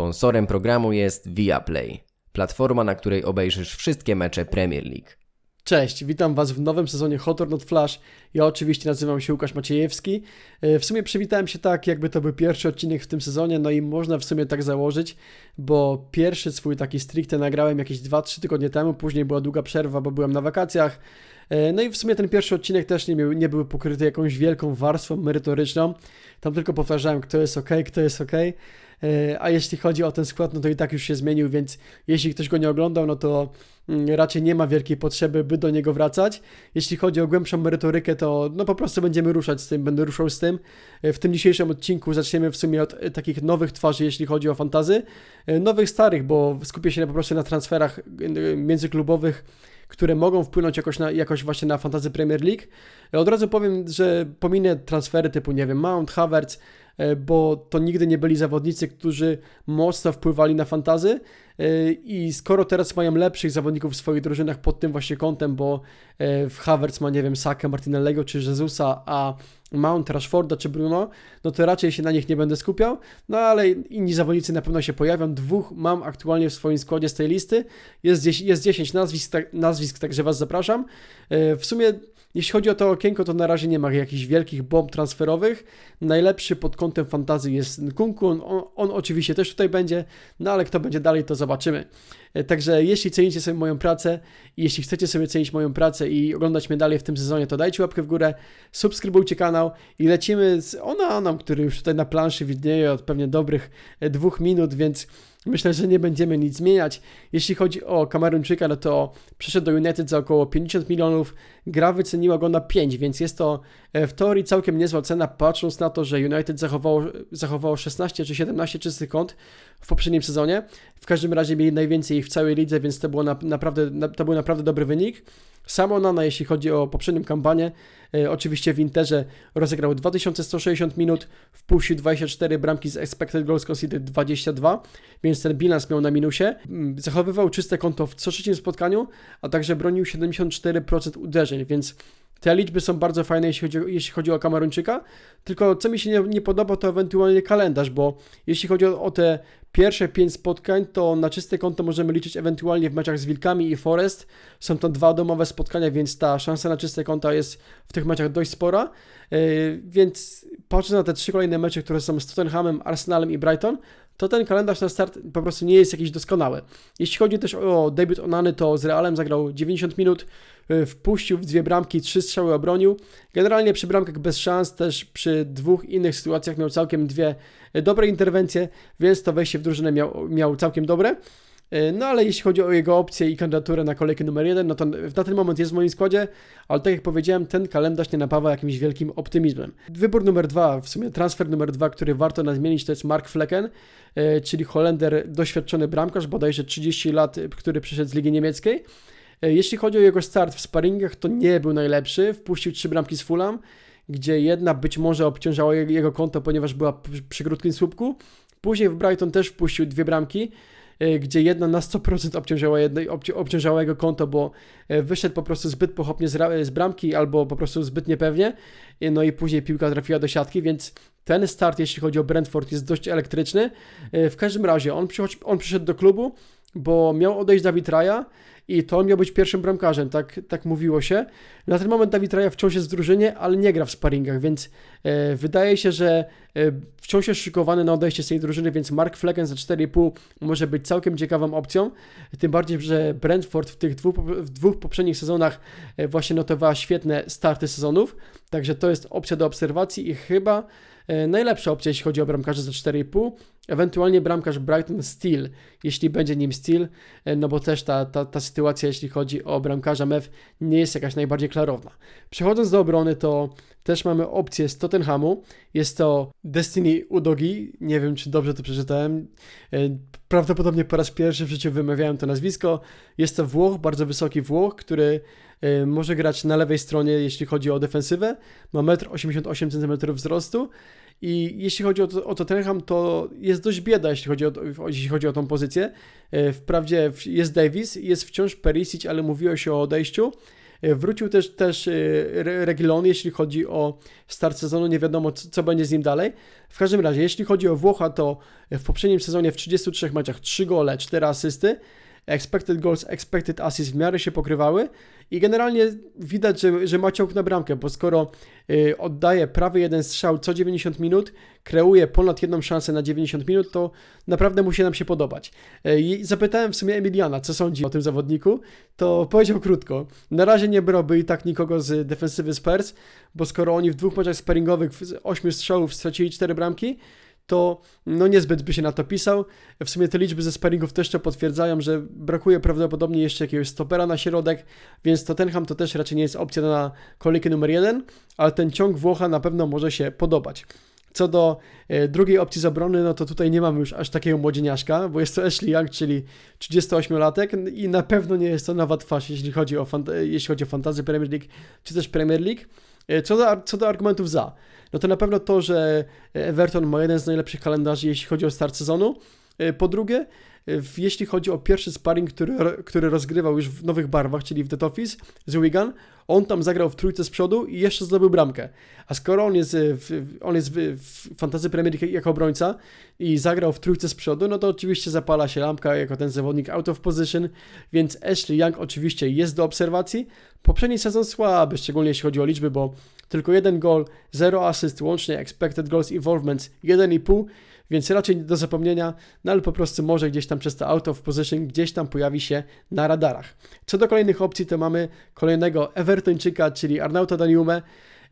Sponsorem programu jest Viaplay, platforma, na której obejrzysz wszystkie mecze Premier League. Cześć, witam Was w nowym sezonie Hot Not Flash. Ja oczywiście nazywam się Łukasz Maciejewski. E, W sumie przywitałem się tak, jakby to był pierwszy odcinek w tym sezonie, no i można w sumie tak założyć, bo pierwszy swój taki stricte nagrałem jakieś 2-3 tygodnie temu, później była długa przerwa, bo byłem na wakacjach. E, No i w sumie ten pierwszy odcinek też nie, miał, nie był pokryty jakąś wielką warstwą merytoryczną. Tam tylko powtarzałem, kto jest ok, kto jest ok. E, A jeśli chodzi o ten skład, no to i tak już się zmienił, więc jeśli ktoś go nie oglądał, no to mm, raczej nie ma wielkiej potrzeby, by do niego wracać. Jeśli chodzi o głębszą merytorykę, to no po prostu będziemy ruszać z tym, będę ruszał z tym. E, W tym dzisiejszym odcinku zaczniemy w sumie od e, takich nowych twarzy, jeśli chodzi o fantazy. Nowych, starych, bo skupię się po prostu na transferach międzyklubowych, które mogą wpłynąć jakoś, na, jakoś właśnie na fantazy Premier League. Od razu powiem, że pominę transfery typu, nie wiem, Mount, Havertz, bo to nigdy nie byli zawodnicy, którzy mocno wpływali na fantazy e, i skoro teraz mają lepszych zawodników w swoich drużynach pod tym właśnie kątem, bo e, w Havertz ma, nie wiem, Saka, Martinellego czy Jezusa, a Mount, Rashforda czy Bruno, no to raczej się na nich nie będę skupiał, no ale inni zawodnicy na pewno się pojawią. Dwóch mam aktualnie w swoim składzie z tej listy. Jest, jest 10 nazwisk, tak, nazwisk, także Was zapraszam. E, W sumie jeśli chodzi o to okienko, to na razie nie ma jakichś wielkich bomb transferowych. Najlepszy pod kątem fantazji jest Nkunku, on, on, oczywiście też tutaj będzie, no ale kto będzie dalej, to zobaczymy. E, Także jeśli cenicie sobie moją pracę jeśli chcecie sobie cenić moją pracę i oglądać mnie dalej w tym sezonie, to dajcie łapkę w górę, subskrybujcie kanał i lecimy z Onanem, który już tutaj na planszy widnieje od pewnie dobrych e, dwóch minut, więc myślę, że nie będziemy nic zmieniać. Jeśli chodzi o Kameruńczyka, no to przyszedł do United za około 50 milionów, gra wyceniła go na 5, więc jest to e, w teorii całkiem niezła cena, patrząc na to, że United zachowało, zachowało 16 czy 17 czystych kąt w poprzednim sezonie. W każdym razie mieli najwięcej w całej lidze, więc to, było na, naprawdę, na, to był naprawdę dobry wynik. Sam Onana, jeśli chodzi o poprzednią kampanię, oczywiście w Interze rozegrał 2160 minut, wpuścił 24 bramki z expected goals conceded 22, więc ten bilans miał na minusie. Mm, Zachowywał czyste konto w co trzecim spotkaniu, a także bronił 74% uderzeń, więc te liczby są bardzo fajne, jeśli chodzi, jeśli chodzi o Kameruńczyka. Tylko co mi się nie, nie podoba, to ewentualnie kalendarz, bo jeśli chodzi o, o te pierwsze 5 spotkań, to na czyste konto możemy liczyć ewentualnie w meczach z Wilkami i Forest. Są to dwa domowe spotkania, więc ta szansa na czyste konto jest w tych meczach dość spora. Yy, więc patrząc na te trzy kolejne mecze, które są z Tottenhamem, Arsenalem i Brighton, to ten kalendarz na start po prostu nie jest jakiś doskonały. Jeśli chodzi też o debiut Onany, to z Realem zagrał 90 minut, yy, wpuścił w dwie bramki, trzy strzały obronił. Generalnie przy bramkach bez szans, też przy dwóch innych sytuacjach miał całkiem dwie yy, dobre interwencje, więc to wejście w drużynę miał, miał całkiem dobre. Yy, No ale jeśli chodzi o jego opcje i kandydaturę na kolejkę numer jeden, no to na ten moment jest w moim składzie, ale tak jak powiedziałem, ten kalendarz nie napawa jakimś wielkim optymizmem. Wybór numer dwa, w sumie transfer numer dwa, który warto nadmienić, to jest Mark Flecken, e, czyli Holender, doświadczony bramkarz, bodajże 30 lat, e, który przyszedł z Ligi Niemieckiej. E, Jeśli chodzi o jego start w sparingach, to nie był najlepszy. Wpuścił trzy bramki z Fulham, gdzie jedna być może obciążała je- jego konto, ponieważ była przy- krótkim słupku. Później w Brighton też wpuścił dwie bramki, e, gdzie jedna na 100% obciążała, obci- obciążała jego konto, bo e, wyszedł po prostu zbyt pochopnie z, z bramki albo po prostu zbyt niepewnie. E, No i później piłka trafiła do siatki, więc ten start, jeśli chodzi o Brentford, jest dość elektryczny. W każdym razie on, on przyszedł do klubu, bo miał odejść Dawid Raja i to on miał być pierwszym bramkarzem, tak, tak mówiło się. Na ten moment Dawid Raja wciąż jest w drużynie, ale nie gra w sparingach, więc e, wydaje się, że e, wciąż jest szykowany na odejście z tej drużyny, więc Mark Flecken za 4,5 może być całkiem ciekawą opcją. Tym bardziej, że Brentford w tych dwóch, w dwóch poprzednich sezonach e, właśnie notowała świetne starty sezonów, także to jest opcja do obserwacji i chyba najlepsza opcja, jeśli chodzi o bramkarzy za 4,5. Ewentualnie bramkarz Brighton Steel, jeśli będzie nim Steel, e, no bo też ta, ta, ta sytuacja, jeśli chodzi o bramkarza MEF, nie jest jakaś najbardziej klarowna. Przechodząc do obrony, to też mamy opcję z Tottenhamu. Jest to Destiny Udogi. Nie wiem, czy dobrze to przeczytałem. E, Prawdopodobnie po raz pierwszy w życiu wymawiałem to nazwisko. Jest to Włoch, bardzo wysoki Włoch, który e, może grać na lewej stronie, jeśli chodzi o defensywę. Ma 1,88 cm wzrostu. I jeśli chodzi o, to, o Tottenham, to jest dość bieda, jeśli chodzi o, jeśli chodzi o tą pozycję. E, Wprawdzie jest Davis, jest wciąż Perisic, ale mówiło się o odejściu. E, Wrócił też, też Re- Reguilon, jeśli chodzi o start sezonu, nie wiadomo co, co będzie z nim dalej. W każdym razie, jeśli chodzi o Włocha, to w poprzednim sezonie w 33 meczach 3 gole, 4 asysty. Expected goals, expected assists w miarę się pokrywały i generalnie widać, że, że ma ciąg na bramkę, bo skoro y, oddaje prawie jeden strzał co 90 minut, kreuje ponad jedną szansę na 90 minut, to naprawdę musi nam się podobać. Y, zapytałem w sumie Emiliana, co sądzi o tym zawodniku, to powiedział krótko. Na razie nie brałby i tak nikogo z defensywy Spurs, bo skoro oni w dwóch meczach sparingowych z 8 strzałów stracili 4 bramki, to no niezbyt by się na to pisał. W sumie te liczby ze sparingów też to potwierdzają, że brakuje prawdopodobnie jeszcze jakiegoś stopera na środek, więc Tottenham to też raczej nie jest opcja na kolejkę numer jeden, ale ten ciąg Włocha na pewno może się podobać. Co do e, drugiej opcji z obrony, no to tutaj nie mamy już aż takiego młodzieniaszka, bo jest to Ashley Young, czyli 38-latek i na pewno nie jest to nowa twarz, jeśli chodzi o, fant- jeśli chodzi o Fantasy Premier League, czy też Premier League. E, Co do, co do argumentów za, no to na pewno to, że Everton ma jeden z najlepszych kalendarzy, jeśli chodzi o start sezonu. E, Po drugie, jeśli chodzi o pierwszy sparring, który, który rozgrywał już w nowych barwach, czyli w The Office z Wigan, on tam zagrał w trójce z przodu i jeszcze zdobył bramkę. A skoro on jest, e, w, on jest w, w Premier League jako obrońca i zagrał w trójce z przodu, no to oczywiście zapala się lampka jako ten zawodnik out of position, więc Ashley Young oczywiście jest do obserwacji. Poprzedni sezon słaby, szczególnie jeśli chodzi o liczby, bo tylko jeden gol, 0 asyst, łącznie expected goals involvements 1,5, więc raczej do zapomnienia, no ale po prostu może gdzieś tam przez to out of position gdzieś tam pojawi się na radarach. Co do kolejnych opcji, to mamy kolejnego Evertończyka, czyli Arnauta Daniume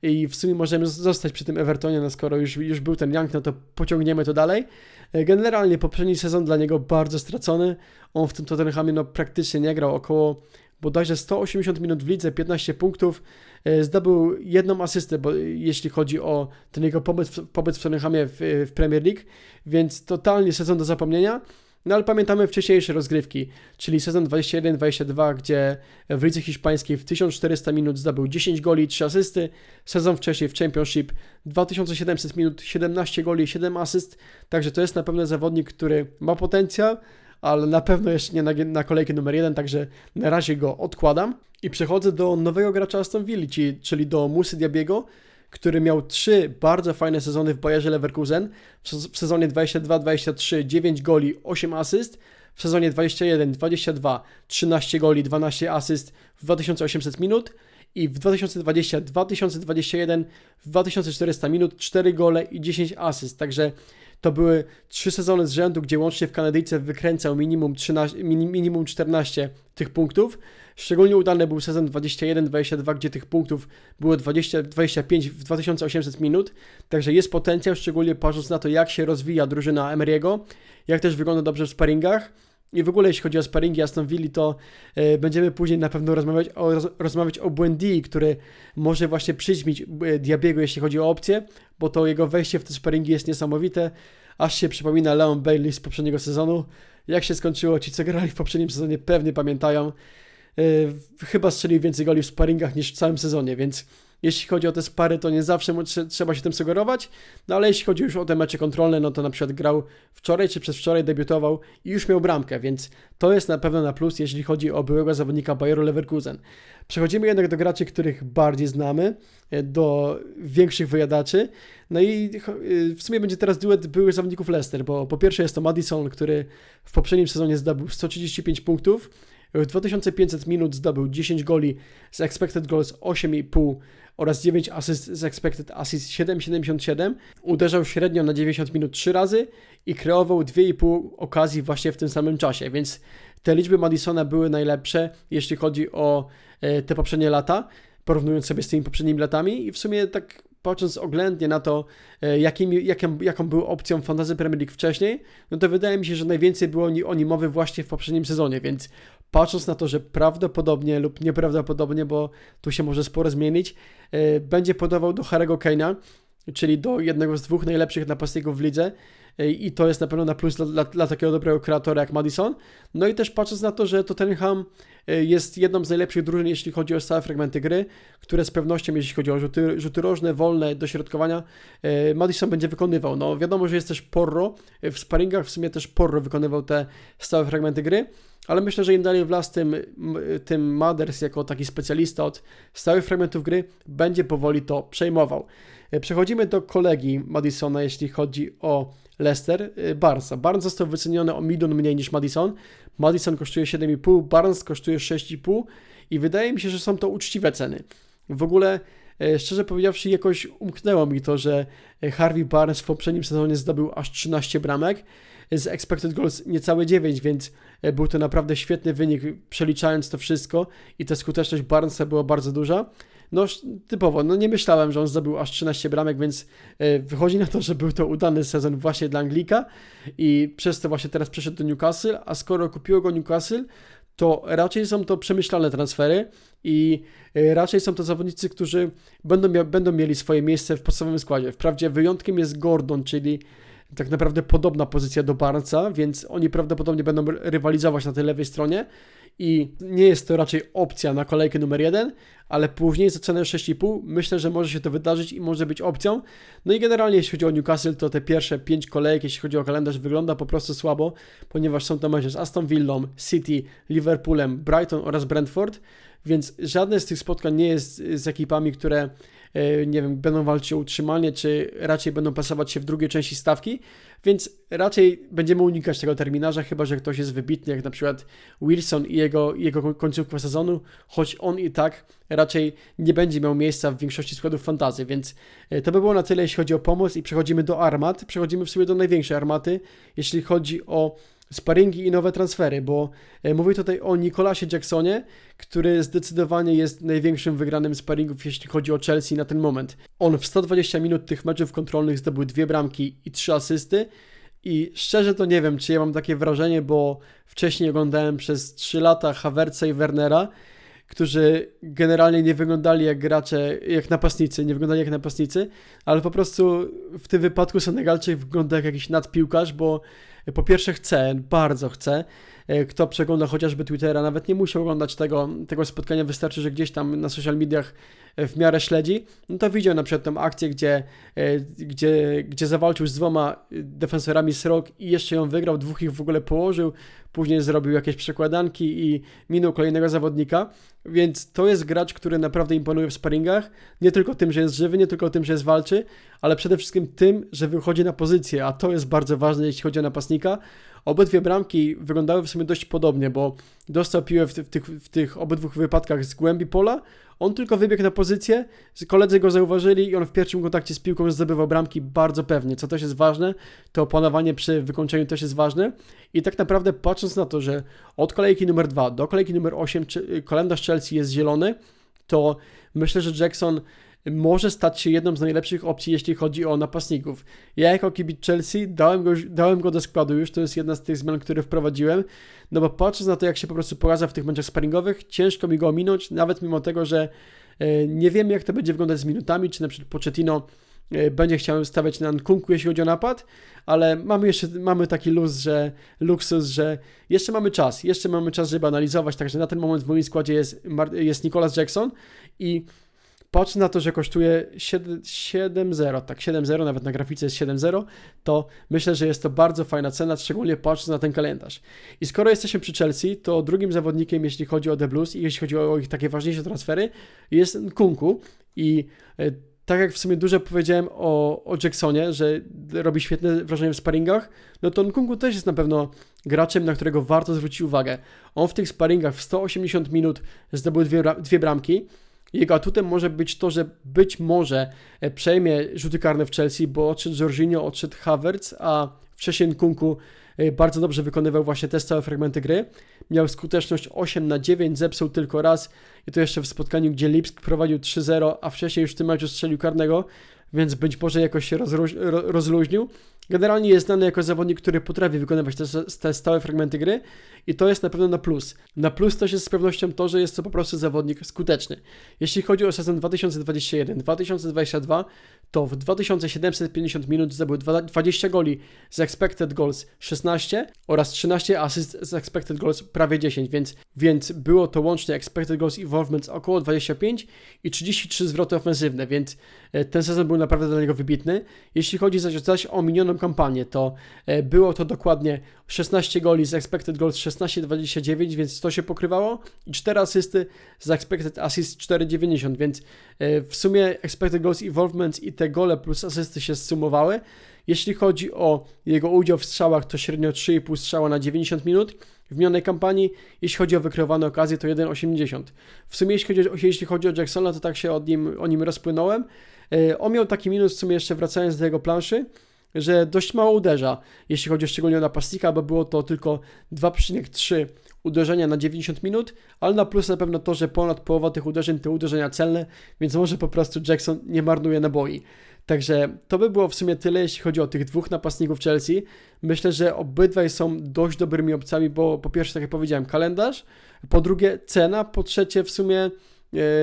i w sumie możemy zostać przy tym Evertonie, no skoro już, już był ten Young, no to pociągniemy to dalej. E, Generalnie poprzedni sezon dla niego bardzo stracony, on w tym Tottenhamie no praktycznie nie grał, około bodajże 180 minut w lidze, 15 punktów, E, Zdobył jedną asystę, bo jeśli chodzi o ten jego pobyt pobyt w Tottenhamie w, w Premier League, więc totalnie sezon do zapomnienia. No ale pamiętamy wcześniejsze rozgrywki, czyli sezon 21-22, gdzie w lidze hiszpańskiej w 1400 minut zdobył 10 goli i 3 asysty. Sezon wcześniej w Championship 2700 minut, 17 goli i 7 asyst. Także to jest na pewno zawodnik, który ma potencjał, ale na pewno jeszcze nie na, na kolejkę numer jeden, także na razie go odkładam. I przechodzę do nowego gracza Aston Villa, czyli do Musy Diabiego, który miał trzy bardzo fajne sezony w Bayerze Leverkusen. W sezonie 22-23 9 goli, 8 asyst. W sezonie 21-22 13 goli, 12 asyst w 2800 minut. I w 2020-2021 w 2400 minut 4 gole i 10 asyst. Także to były trzy sezony z rzędu, gdzie łącznie w Kanadyjce wykręcał minimum, 13, mini- minimum 14 tych punktów. Szczególnie udany był sezon 21-22, gdzie tych punktów było 20, 25 w 2800 minut. Także jest potencjał, szczególnie patrząc na to, jak się rozwija drużyna Emery'ego, jak też wygląda dobrze w sparingach. I w ogóle jeśli chodzi o sparingi Aston Villa, to e, będziemy później na pewno rozmawiać o, roz, rozmawiać o Błędii, który może właśnie przyćmić e, Diabiego, jeśli chodzi o opcje, bo to jego wejście w te sparingi jest niesamowite. Aż się przypomina Leon Bailey z poprzedniego sezonu. Jak się skończyło, ci co grali w poprzednim sezonie pewnie pamiętają. E, chyba strzelił więcej goli w sparingach niż w całym sezonie, więc jeśli chodzi o te spary, to nie zawsze trzeba się tym sugerować, no ale jeśli chodzi już o te mecze kontrolne, no to na przykład grał wczoraj czy przez wczoraj debiutował i już miał bramkę, więc to jest na pewno na plus, jeśli chodzi o byłego zawodnika Bayeru Leverkusen. Przechodzimy jednak do graczy, których bardziej znamy, e, do większych wyjadaczy. No i e, w sumie będzie teraz duet byłych zawodników Leicester, bo po pierwsze jest to Madison, który w poprzednim sezonie zdobył 135 punktów, w 2500 minut zdobył 10 goli z expected goals 8,5 oraz 9 asyst z expected assist 7,77. Uderzał średnio na 90 minut 3 razy i kreował 2,5 okazji właśnie w tym samym czasie, więc te liczby Madisona były najlepsze, jeśli chodzi o e, te poprzednie lata, porównując sobie z tymi poprzednimi latami i w sumie tak patrząc oględnie na to, e, jakim, jaką, jaką był opcją Fantasy Premier League wcześniej, no to wydaje mi się, że najwięcej było o nim mowy właśnie w poprzednim sezonie, więc patrząc na to, że prawdopodobnie lub nieprawdopodobnie, bo tu się może sporo zmienić, e, będzie podawał do Harry'ego Kane'a, czyli do jednego z dwóch najlepszych napastników w lidze e, i to jest na pewno na plus dla, dla, dla takiego dobrego kreatora jak Madison. No i też patrząc na to, że Tottenham e, jest jedną z najlepszych drużyn, jeśli chodzi o stałe fragmenty gry, które z pewnością, jeśli chodzi o rzuty, rzuty rożne, wolne, dośrodkowania, Madison będzie wykonywał. No wiadomo, że jest też Porro, w sparingach w sumie też Porro wykonywał te stałe fragmenty gry, ale myślę, że im dalej w las, tym, tym Mothers jako taki specjalista od stałych fragmentów gry będzie powoli to przejmował. E, Przechodzimy do kolegi Madisona, jeśli chodzi o Leicester, e, Barnesa. Barnes został wyceniony o milion mniej niż Madison. Madison kosztuje 7,5, Barnes kosztuje 6,5 i wydaje mi się, że są to uczciwe ceny. W ogóle, e, szczerze powiedziawszy, jakoś umknęło mi to, że Harvey Barnes w poprzednim sezonie zdobył aż 13 bramek, z expected goals niecałe 9, więc e, był to naprawdę świetny wynik, przeliczając to wszystko i ta skuteczność Barnesa była bardzo duża. No typowo, no nie myślałem, że on zdobył aż 13 bramek, więc e, wychodzi na to, że był to udany sezon właśnie dla Anglika i przez to właśnie teraz przeszedł do Newcastle, a skoro kupiło go Newcastle, to raczej są to przemyślane transfery i e, raczej są to zawodnicy, którzy będą, mia- będą mieli swoje miejsce w podstawowym składzie. Wprawdzie wyjątkiem jest Gordon, czyli tak naprawdę podobna pozycja do Barnesa, więc oni prawdopodobnie będą ry- rywalizować na tej lewej stronie i nie jest to raczej opcja na kolejkę numer jeden, ale później za cenę 6,5 myślę, że może się to wydarzyć i może być opcją. No i generalnie jeśli chodzi o Newcastle, to te pierwsze 5 kolejek, jeśli chodzi o kalendarz, wygląda po prostu słabo, ponieważ są to mecze z Aston Villą, City, Liverpoolem, Brighton oraz Brentford, więc żadne z tych spotkań nie jest z ekipami, które nie wiem, będą walczyć o utrzymanie, czy raczej będą pasować się w drugiej części stawki, więc raczej będziemy unikać tego terminarza, chyba że ktoś jest wybitny, jak na przykład Wilson i jego, jego końcówka sezonu, choć on i tak raczej nie będzie miał miejsca w większości składów fantazy, więc e, to by było na tyle, jeśli chodzi o pomoc i przechodzimy do armat, przechodzimy w sumie do największej armaty, jeśli chodzi o sparingi i nowe transfery, bo e, mówię tutaj o Nikolasie Jacksonie, który zdecydowanie jest największym wygranym sparingów, jeśli chodzi o Chelsea na ten moment. On w 120 minut tych meczów kontrolnych zdobył dwie bramki i trzy asysty i szczerze to nie wiem, czy ja mam takie wrażenie, bo wcześniej oglądałem przez 3 lata Havertza i Wernera, którzy generalnie nie wyglądali jak gracze, jak napastnicy, nie wyglądali jak napastnicy, ale po prostu w tym wypadku Senegalczyk wygląda jak jakiś nadpiłkarz, bo po pierwsze chce, bardzo chce. E, Kto przegląda chociażby Twittera, nawet nie musi oglądać tego, tego spotkania, wystarczy, że gdzieś tam na social mediach e, w miarę śledzi, no to widział na przykład tą akcję, gdzie, e, gdzie, gdzie zawalczył z dwoma defensorami Srok i jeszcze ją wygrał, dwóch ich w ogóle położył, później zrobił jakieś przekładanki i minął kolejnego zawodnika, więc to jest gracz, który naprawdę imponuje w sparingach, nie tylko tym, że jest żywy, nie tylko tym, że jest walczy, ale przede wszystkim tym, że wychodzi na pozycję, a to jest bardzo ważne, jeśli chodzi o napastnika. Obydwie bramki wyglądały w sumie dość podobnie, bo dostał piłę w, w, tych, w tych obydwu wypadkach z głębi pola, on tylko wybiegł na pozycję, koledzy go zauważyli i on w pierwszym kontakcie z piłką zdobywał bramki bardzo pewnie, co też jest ważne, to opanowanie przy wykończeniu też jest ważne. I tak naprawdę patrząc na to, że od kolejki numer 2 do kolejki numer 8 czy- kalendarz Chelsea jest zielony, to myślę, że Jackson może stać się jedną z najlepszych opcji, jeśli chodzi o napastników. Ja jako kibic Chelsea dałem go, dałem go do składu już, to jest jedna z tych zmian, które wprowadziłem, no bo patrząc na to, jak się po prostu pokazał w tych meczach sparingowych, ciężko mi go ominąć, nawet mimo tego, że e, nie wiem, jak to będzie wyglądać z minutami, czy na przykład Pochettino e, będzie chciał stawiać na Nkunku, jeśli chodzi o napad, ale mamy jeszcze mamy taki luz, że luksus, że jeszcze mamy czas, jeszcze mamy czas, żeby analizować, także na ten moment w moim składzie jest, jest Nicholas Jackson i patrz na to, że kosztuje 7 7,0, tak 7,0, nawet na grafice jest 7,0, to myślę, że jest to bardzo fajna cena, szczególnie patrząc na ten kalendarz. I skoro jesteśmy przy Chelsea, to drugim zawodnikiem, jeśli chodzi o The Blues i jeśli chodzi o ich takie ważniejsze transfery, jest Nkunku i e, tak jak w sumie dużo powiedziałem o, o Jacksonie, że robi świetne wrażenie w sparingach, no to Nkunku też jest na pewno graczem, na którego warto zwrócić uwagę. On w tych sparingach w 180 minut zdobył dwie, dwie bramki. Jego atutem może być to, że być może e, przejmie rzuty karne w Chelsea, bo odszedł Jorginho, odszedł Havertz, a wcześniej Nkunku e, bardzo dobrze wykonywał właśnie te stałe fragmenty gry. Miał skuteczność 8 na 9, zepsuł tylko raz i to jeszcze w spotkaniu, gdzie Lipsk prowadził 3-0, a wcześniej już w tym meczu strzelił karnego, więc być może jakoś się rozluź- ro- rozluźnił. Generalnie jest znany jako zawodnik, który potrafi wykonywać te, te stałe fragmenty gry i to jest na pewno na plus. Na plus też jest z pewnością to, że jest to po prostu zawodnik skuteczny. Jeśli chodzi o sezon 2021-2022, to w 2750 minut zdobył dwa- 20 goli z expected goals 16 oraz 13 asyst z expected goals prawie 10, więc, więc było to łącznie expected goals involvement około 25 i 33 zwroty ofensywne, więc e, ten sezon był naprawdę dla niego wybitny. Jeśli chodzi zaś, zaś o minioną kampanię, to e, było to dokładnie 16 goli z expected goals 16,29, więc to się pokrywało i 4 asysty z expected assist 4,90, więc e, w sumie expected goals involvement i te gole plus asysty się zsumowały. Jeśli chodzi o jego udział w strzałach, to średnio 3,5 strzała na 90 minut w minionej kampanii. Jeśli chodzi o wykreowane okazje, to 1,80. W sumie jeśli chodzi, o, jeśli chodzi o Jacksona, to tak się od nim, o nim rozpłynąłem. E, On miał taki minus, w sumie jeszcze wracając do jego planszy, że dość mało uderza, jeśli chodzi szczególnie o napastnika, bo było to tylko 2,3 uderzenia na 90 minut, ale na plus na pewno to, że ponad połowa tych uderzeń to uderzenia celne, więc może po prostu Jackson nie marnuje naboi. Także to by było w sumie tyle, jeśli chodzi o tych dwóch napastników Chelsea. Myślę, że obydwaj są dość dobrymi opcjami, bo po pierwsze, tak jak powiedziałem, kalendarz, po drugie cena, po trzecie w sumie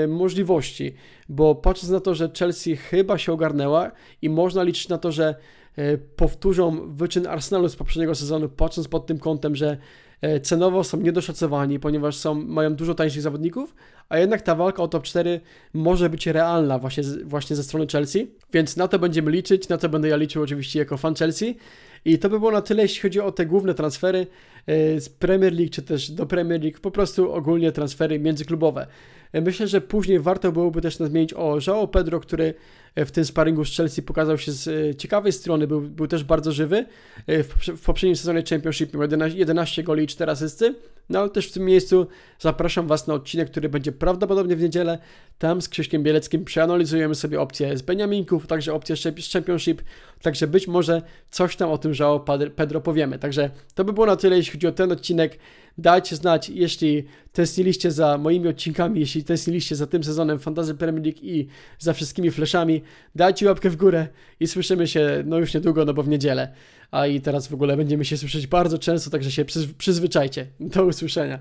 możliwości, bo patrząc na to, że Chelsea chyba się ogarnęła i można liczyć na to, że e, powtórzą wyczyn Arsenalu z poprzedniego sezonu, patrząc pod tym kątem, że e, cenowo są niedoszacowani, ponieważ są, mają dużo tańszych zawodników, a jednak ta walka o top 4 może być realna właśnie, właśnie ze strony Chelsea, więc na to będziemy liczyć, na to będę ja liczył oczywiście jako fan Chelsea. I to by było na tyle, jeśli chodzi o te główne transfery e, z Premier League, czy też do Premier League, po prostu ogólnie transfery międzyklubowe. Myślę, że później warto byłoby też nadmienić o João Pedro, który w tym sparingu z Chelsea pokazał się z e, ciekawej strony, był, był też bardzo żywy. E, W, w poprzednim sezonie Championship miał 11, 11 goli i 4 asysty. No ale też w tym miejscu zapraszam Was na odcinek, który będzie prawdopodobnie w niedzielę. Tam z Krzyśkiem Bieleckim przeanalizujemy sobie opcje z Beniaminków, także opcje z Championship, także być może coś tam o tym Padr- Pedro powiemy. Także to by było na tyle, jeśli chodzi o ten odcinek. Dajcie znać, jeśli tęskniliście za moimi odcinkami, jeśli tęskniliście za tym sezonem Fantasy Premier League i za wszystkimi Dajcie łapkę w górę i słyszymy się no już niedługo, no bo w niedzielę. A i teraz w ogóle będziemy się słyszeć bardzo często, także się przyz- przyzwyczajcie. Do usłyszenia.